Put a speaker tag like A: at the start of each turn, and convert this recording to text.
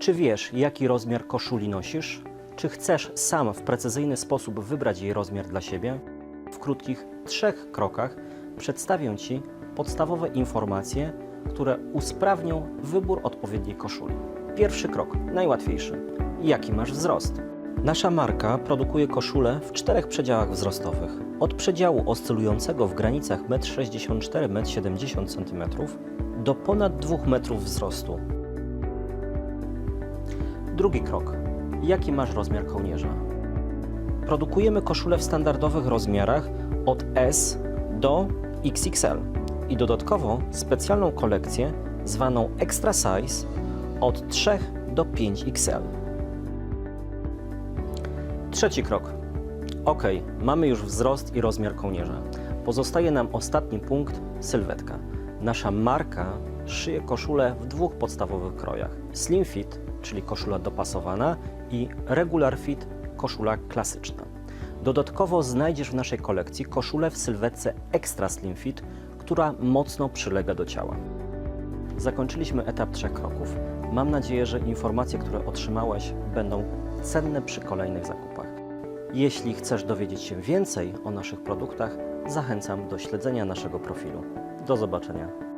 A: Czy wiesz, jaki rozmiar koszuli nosisz? Czy chcesz sam w precyzyjny sposób wybrać jej rozmiar dla siebie? W krótkich trzech krokach przedstawię Ci podstawowe informacje, które usprawnią wybór odpowiedniej koszuli. Pierwszy krok, najłatwiejszy. Jaki masz wzrost? Nasza marka produkuje koszule w czterech przedziałach wzrostowych. Od przedziału oscylującego w granicach 1,64-1,70 cm do ponad 2 metrów wzrostu. Drugi krok. Jaki masz rozmiar kołnierza? Produkujemy koszule w standardowych rozmiarach od S do XXL i dodatkowo specjalną kolekcję zwaną Extra Size od 3 do 5XL. Trzeci krok. Ok, mamy już wzrost i rozmiar kołnierza. Pozostaje nam ostatni punkt sylwetka. Nasza marka szyje koszulę w dwóch podstawowych krojach: Slim Fit, czyli koszula dopasowana, i Regular Fit, koszula klasyczna. Dodatkowo znajdziesz w naszej kolekcji koszulę w sylwetce Extra Slim Fit, która mocno przylega do ciała. Zakończyliśmy etap trzech kroków. Mam nadzieję, że informacje, które otrzymałeś, będą cenne przy kolejnych zakupach. Jeśli chcesz dowiedzieć się więcej o naszych produktach, zachęcam do śledzenia naszego profilu. Do zobaczenia.